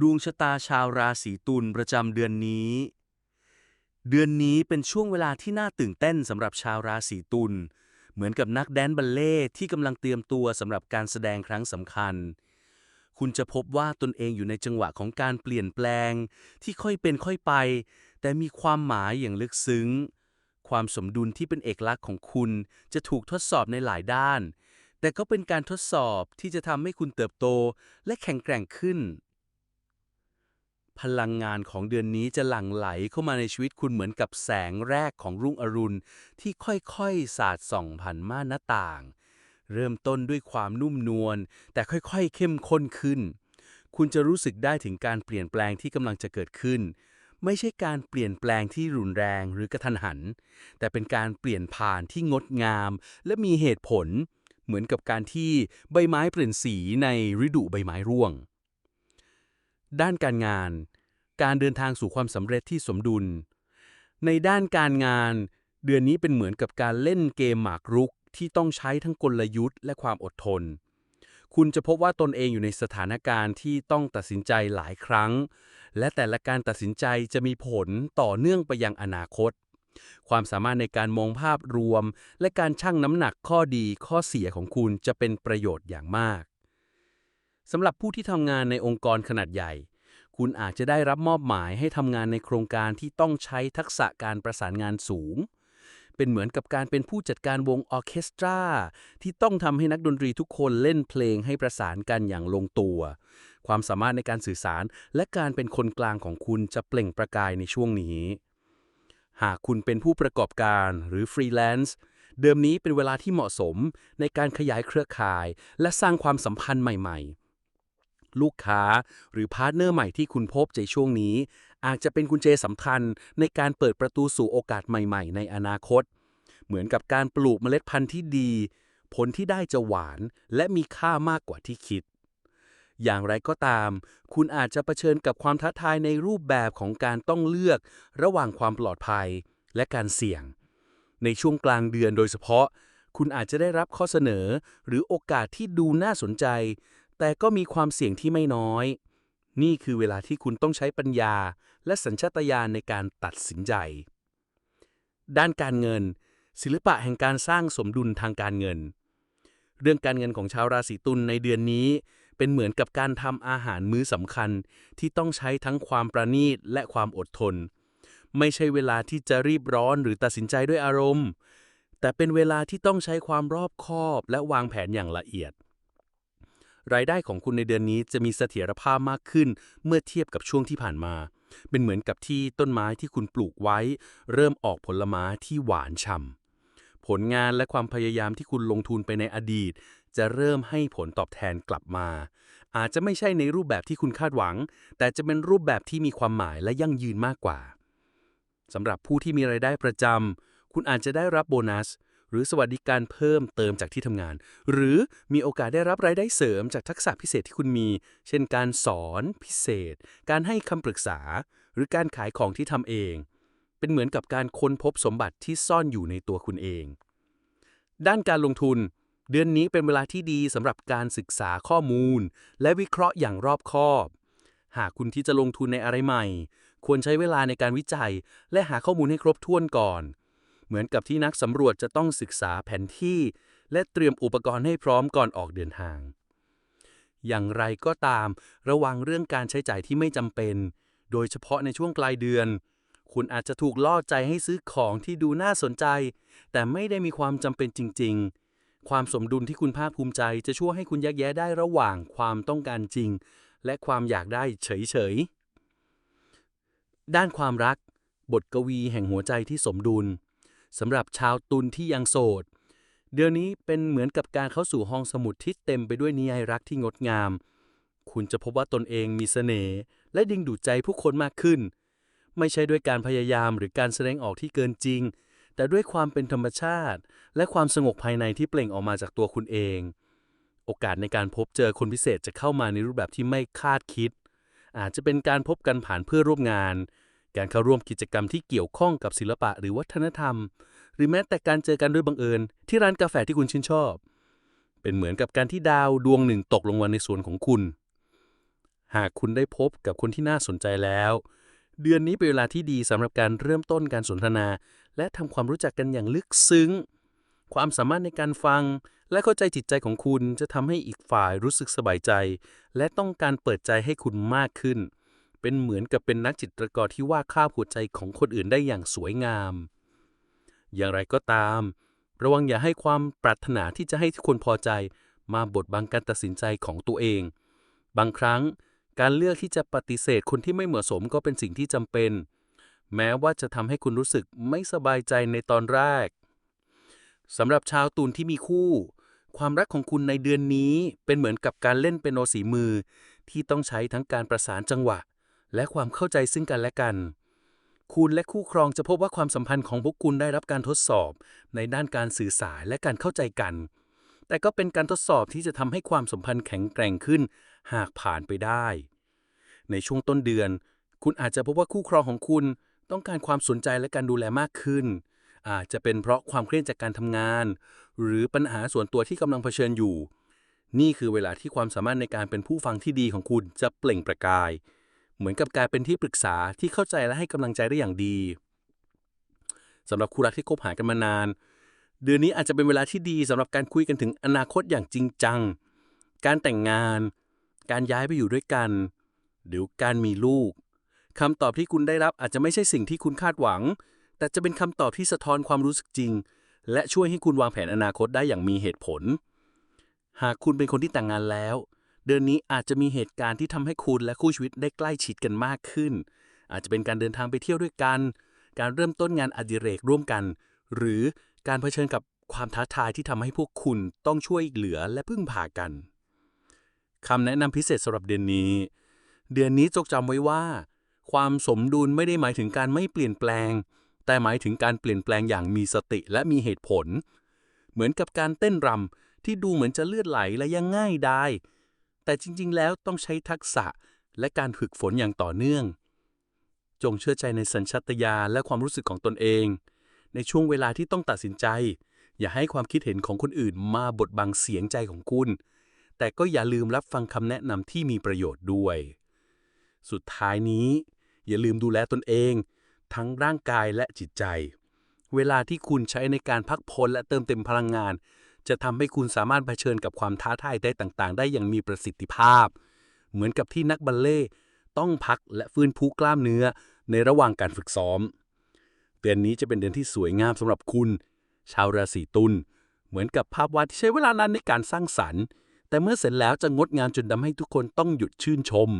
ดวงชะตาชาวราศีตุลประจำเดือนนี้ เดือนนี้เป็นช่วงเวลาที่น่าตื่นเต้นสำหรับชาวราศีตุล เหมือนกับนักแดนบัลเล่ที่กำลังเตรียมตัวสำหรับการแสดงครั้งสำคัญ คุณจะพบว่าตนเองอยู่ในจังหวะของการเปลี่ยนแปลง ที่ค่อยเป็นค่อยไป แต่มีความหมายอย่างลึกซึ้ง ความสมดุลที่เป็นเอกลักษณ์ของคุณจะถูกทดสอบในหลายด้าน แต่ก็เป็นการทดสอบที่จะทำให้คุณเติบโตและแข็งแกร่งขึ้น พลังงานของเดือนนี้จะหลั่งไหลเข้ามาในชีวิตคุณเหมือนกับแสงแรกของรุ่งอรุณ ที่ค่อยๆ สาดส่องผ่านม่านหน้าต่าง เริ่มต้นด้วยความนุ่มนวล แต่ค่อยๆ เข้มข้นขึ้น คุณจะรู้สึกได้ถึงการเปลี่ยนแปลงที่กำลังจะเกิดขึ้น ไม่ใช่การเปลี่ยนแปลงที่รุนแรงหรือกระทันหัน แต่เป็นการเปลี่ยนผ่านที่งดงาม และมีเหตุผล เหมือนกับการที่ใบไม้เปลี่ยนสีในฤดูใบไม้ร่วง ด้านการงาน การเดินทางสู่ความสำเร็จที่สมดุล ในด้านการงาน เดือนนี้เป็นเหมือนกับการเล่นเกมหมากรุกที่ต้องใช้ทั้งกลยุทธ์และความอดทน คุณจะพบว่าตนเองอยู่ในสถานการณ์ที่ต้องตัดสินใจหลายครั้ง และแต่ละการตัดสินใจจะมีผลต่อเนื่องไปยังอนาคต ความสามารถในการมองภาพรวม และการชั่งน้ำหนักข้อดีข้อเสียของคุณจะเป็นประโยชน์อย่างมาก สำหรับผู้ที่ทำงานในองค์กรขนาดใหญ่ คุณอาจจะได้รับมอบหมายให้ทำงานในโครงการที่ต้องใช้ทักษะการประสานงานสูง เป็นเหมือนกับการเป็นผู้จัดการวงออเคสตรา ที่ต้องทำให้นักดนตรีทุกคนเล่นเพลงให้ประสานกันอย่างลงตัว ความสามารถในการสื่อสารและการเป็นคนกลางของคุณจะเปล่งประกายในช่วงนี้ หากคุณเป็นผู้ประกอบการหรือฟรีแลนซ์เดิมนี้เป็นเวลาที่เหมาะสมในการขยายเครือข่าย และสร้างความสัมพันธ์ใหม่ ๆ ลูกค้า หรือพาร์ทเนอร์ใหม่ที่คุณพบในช่วงนี้ อาจจะเป็นกุญแจสำคัญในการเปิดประตูสู่โอกาสใหม่ ๆ ในอนาคต เหมือนกับการปลูกเมล็ดพันธุ์ที่ดี ผลที่ได้จะหวานและมีค่ามากกว่าที่คิด อย่างไรก็ตาม คุณอาจจะเผชิญกับความท้าทายในรูปแบบของการต้องเลือก ระหว่างความปลอดภัยและการเสี่ยง ในช่วงกลางเดือนโดยเฉพาะคุณอาจจะได้รับข้อเสนอหรือโอกาสที่ดูน่าสนใจ แต่ก็มีความเสี่ยงที่ไม่น้อย นี่คือเวลาที่คุณต้องใช้ปัญญา และสัญชาตญาณในการตัดสินใจ ด้านการเงิน ศิลปะแห่งการสร้างสมดุลทางการเงิน เรื่องการเงินของชาวราศีตุลในเดือนนี้ เป็นเหมือนกับการทำอาหารมื้อสำคัญ ที่ต้องใช้ทั้งความประณีตและความอดทน ไม่ใช่เวลาที่จะรีบร้อนหรือตัดสินใจด้วยอารมณ์ แต่เป็นเวลาที่ต้องใช้ความรอบคอบและวางแผนอย่างละเอียด รายได้ของคุณในเดือนนี้จะมีเสถียรภาพมากขึ้นเมื่อเทียบกับช่วงที่ผ่านมา เป็นเหมือนกับที่ต้นไม้ที่คุณปลูกไว้ เริ่มออกผลไม้ที่หวานฉ่ำผลงานและความพยายามที่คุณลงทุนไปในอดีต จะเริ่มให้ผลตอบแทนกลับมา อาจจะไม่ใช่ในรูปแบบที่คุณคาดหวัง แต่จะเป็นรูปแบบที่มีความหมายและยั่งยืนมากกว่าสำหรับผู้ที่มีรายได้ประจำคุณอาจจะได้รับโบนัส หรือสวัสดิการเพิ่มเติมจากที่ทำงาน หรือมีโอกาสได้รับรายได้เสริมจากทักษะพิเศษที่คุณมี เช่นการสอนพิเศษ การให้คำปรึกษา หรือการขายของที่ทำเอง เป็นเหมือนกับการค้นพบสมบัติที่ซ่อนอยู่ในตัวคุณเอง ด้านการลงทุน เดือนนี้เป็นเวลาที่ดีสำหรับการศึกษาข้อมูล และวิเคราะห์อย่างรอบคอบ หากคุณที่จะลงทุนในอะไรใหม่ ควรใช้เวลาในการวิจัย และหาข้อมูลให้ครบถ้วนก่อน เหมือนกับที่นักสำรวจจะต้องศึกษาแผนที่ และเตรียมอุปกรณ์ให้พร้อมก่อนออกเดินทาง อย่างไรก็ตาม ระวังเรื่องการใช้จ่ายที่ไม่จำเป็น โดยเฉพาะในช่วงปลายเดือน คุณอาจจะถูกล่อใจให้ซื้อของที่ดูน่าสนใจ แต่ไม่ได้มีความจำเป็นจริง ๆ ความสมดุลที่คุณภาคภูมิใจจะช่วยให้คุณแยกแยะได้ระหว่างความต้องการจริง และความอยากได้เฉยๆด้านความรัก บทกวีแห่งหัวใจที่สมดุล สำหรับชาวตุลที่ยังโสด เดือนนี้เป็นเหมือนกับการเข้าสู่ห้องสมุดที่เต็มไปด้วยนิยายรักที่งดงาม คุณจะพบว่าตนเองมีเสน่ห์และดึงดูดใจผู้คนมากขึ้น ไม่ใช่ด้วยการพยายามหรือการแสดงออกที่เกินจริง แต่ด้วยความเป็นธรรมชาติ และความสงบภายในที่เปล่งออกมาจากตัวคุณเอง โอกาสในการพบเจอคนพิเศษจะเข้ามาในรูปแบบที่ไม่คาดคิด อาจจะเป็นการพบกันผ่านเพื่อร่วมงาน การเข้าร่วมกิจกรรมที่เกี่ยวข้องกับศิลปะหรือวัฒนธรรม หรือแม้แต่การเจอกันด้วยบังเอิญ ที่ร้านกาแฟที่คุณชื่นชอบ เป็นเหมือนกับการที่ดาวดวงหนึ่งตกลงมาในสวนของคุณ หากคุณได้พบกับคนที่น่าสนใจแล้ว เดือนนี้เป็นเวลาที่ดีสำหรับการเริ่มต้นการสนทนา และทำความรู้จักกันอย่างลึกซึ้ง ความสามารถในการฟัง และเข้าใจจิตใจของคุณจะทำให้อีกฝ่ายรู้สึกสบายใจ และต้องการเปิดใจให้คุณมากขึ้น เป็นเหมือนกับเป็นนักจิตรกรที่วาดภาพหัวใจของคนอื่นได้อย่างสวยงาม อย่างไรก็ตาม ระวังอย่าให้ความปรารถนาที่จะให้ทุกคนพอใจ มาบดบังการตัดสินใจของตัวเอง บางครั้งการเลือกที่จะปฏิเสธคนที่ไม่เหมาะสมก็เป็นสิ่งที่จำเป็น แม้ว่าจะทำให้คุณรู้สึกไม่สบายใจในตอนแรกสำหรับชาวตุลที่มีคู่ ความรักของคุณในเดือนนี้เป็นเหมือนกับการเล่นเปียโนสีมือ ที่ต้องใช้ทั้งการประสานจังหวะ และความเข้าใจซึ่งกันและกัน คุณและคู่ครองจะพบว่าความสัมพันธ์ของพวกคุณได้รับการทดสอบ ในด้านการสื่อสารและการเข้าใจกัน แต่ก็เป็นการทดสอบที่จะทำให้ความสัมพันธ์แข็งแกร่งขึ้น หากผ่านไปได้ ในช่วงต้นเดือน คุณอาจจะพบว่าคู่ครองของคุณต้องการความสนใจและการดูแลมากขึ้น อาจจะเป็นเพราะความเครียดจากการทำงาน หรือปัญหาส่วนตัวที่กำลังเผชิญอยู่ นี่คือเวลาที่ความสามารถในการเป็นผู้ฟังที่ดีของคุณจะเปล่งประกาย เหมือนกับการเป็นที่ปรึกษาที่เข้าใจและให้กำลังใจได้อย่างดีสำหรับคู่รักที่คบหากันมานาน เดือนนี้อาจจะเป็นเวลาที่ดีสำหรับการคุยกันถึงอนาคตอย่างจริงจัง การแต่งงาน การย้ายไปอยู่ด้วยกัน หรือการมีลูกคำตอบที่คุณได้รับอาจจะไม่ใช่สิ่งที่คุณคาดหวัง แต่จะเป็นคำตอบที่สะท้อนความรู้สึกจริง และช่วยให้คุณวางแผนอนาคตได้อย่างมีเหตุผล หากคุณเป็นคนที่แต่งงานแล้ว เดือนนี้อาจจะมีเหตุการณ์ที่ทำให้คุณและคู่ชีวิตได้ใกล้ชิดกันมากขึ้น อาจจะเป็นการเดินทางไปเที่ยวด้วยกัน การเริ่มต้นงานอดิเรกร่วมกัน หรือการเผชิญกับความท้าทายที่ทำให้พวกคุณต้องช่วยเหลือและพึ่งพากันคำแนะนำพิเศษสำหรับเดือนนี้ เดือนนี้จงจำไว้ว่า ความสมดุลไม่ได้หมายถึงการไม่เปลี่ยนแปลง แต่หมายถึงการเปลี่ยนแปลงอย่างมีสติและมีเหตุผล เหมือนกับการเต้นรำที่ดูเหมือนจะเลือดไหลและยังง่ายได้ แต่จริง ๆ แล้วต้องใช้ทักษะและการฝึกฝนอย่างต่อเนื่อง จงเชื่อใจในสัญชาตญาณและความรู้สึกของตนเอง ในช่วงเวลาที่ต้องตัดสินใจ อย่าให้ความคิดเห็นของคนอื่นมาบดบังเสียงใจของคุณ แต่ก็อย่าลืมรับฟังคำแนะนำที่มีประโยชน์ด้วย สุดท้ายนี้ อย่าลืมดูแลตนเอง ทั้งร่างกายและจิตใจ เวลาที่คุณใช้ในการพักผ่อนและเติมเต็มพลังงาน จะทำให้คุณสามารถเผชิญกับความท้าทายได้ต่างๆ ได้อย่างมีประสิทธิภาพ เหมือนกับที่นักบัลเล่ต้องพักและฟื้นฟูกล้ามเนื้อในระหว่างการฝึกซ้อม เดือนนี้จะเป็นเดือนที่สวยงามสำหรับคุณ ชาวราศีตุลเหมือนกับภาพวาดที่ใช้เวลานานในการสร้างสรรค์ แต่เมื่อเสร็จแล้วจะงดงามจนทำให้ทุกคนต้องหยุดชื่นชม